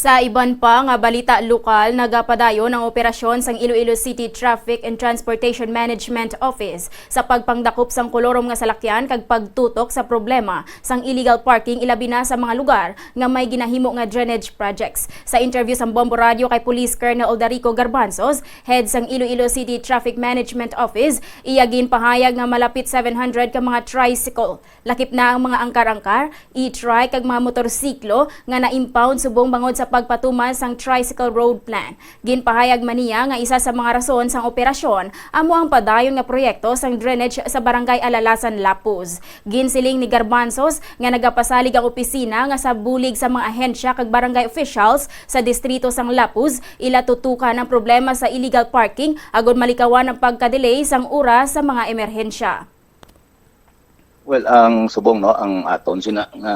Sa iban pa nga balita lokal, nagapadayon ang operasyon sang Iloilo City Traffic and Transportation Management Office sa pagpangdakop sang kolorom nga salakyan kag pagtutok sa problema sang illegal parking ilabi na sa mga lugar nga may ginahimo nga drainage projects. Sa interview sa Bombo Radio kay Police Colonel Aldarico Garbanzos, head sang Iloilo City Traffic Management Office, iyagin pahayag nga malapit 700 ka mga tricycle. Lakip na ang mga angkar-angkar, e-trike kag mga motorsiklo nga na-impound subong bangod sa pagpatuman sang Tricycle Road Plan. Ginpahayag man niya nga isa sa mga rason sang operasyon amo ang padayon nga proyekto sang drainage sa Barangay Alalasan, Lapuz. Ginsiling ni Garbanzos nga nagapasalig ang opisina nga sa bulig sa mga ahensya kag barangay officials sa distrito sang Lapuz ila tutukan ang problema sa illegal parking agod malikawan ang pagka-delay sang oras sa mga emerhensya. Well, ang subong no, ang aton sina nga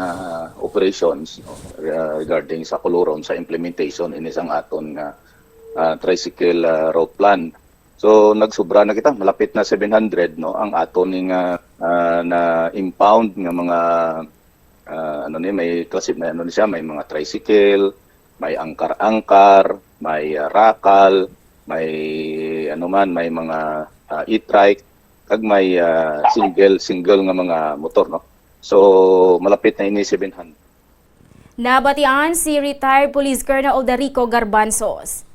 operations no, uh, regarding sa kuluron sa implementation in isang aton nga uh, tricycle uh, route plan. So nagsubra na kita, malapit na 700 no ang aton nga uh, na impound nga mga uh, ano ni may klase may ano ni siya, may mga tricycle, may angkar-angkar, may uh, rakal, may ano man, may mga uh, e-trike kag may ah, single single nga mga motor no. So malapit na ini 700. Nabatian si retired Police Colonel Aldarico Garbanzos.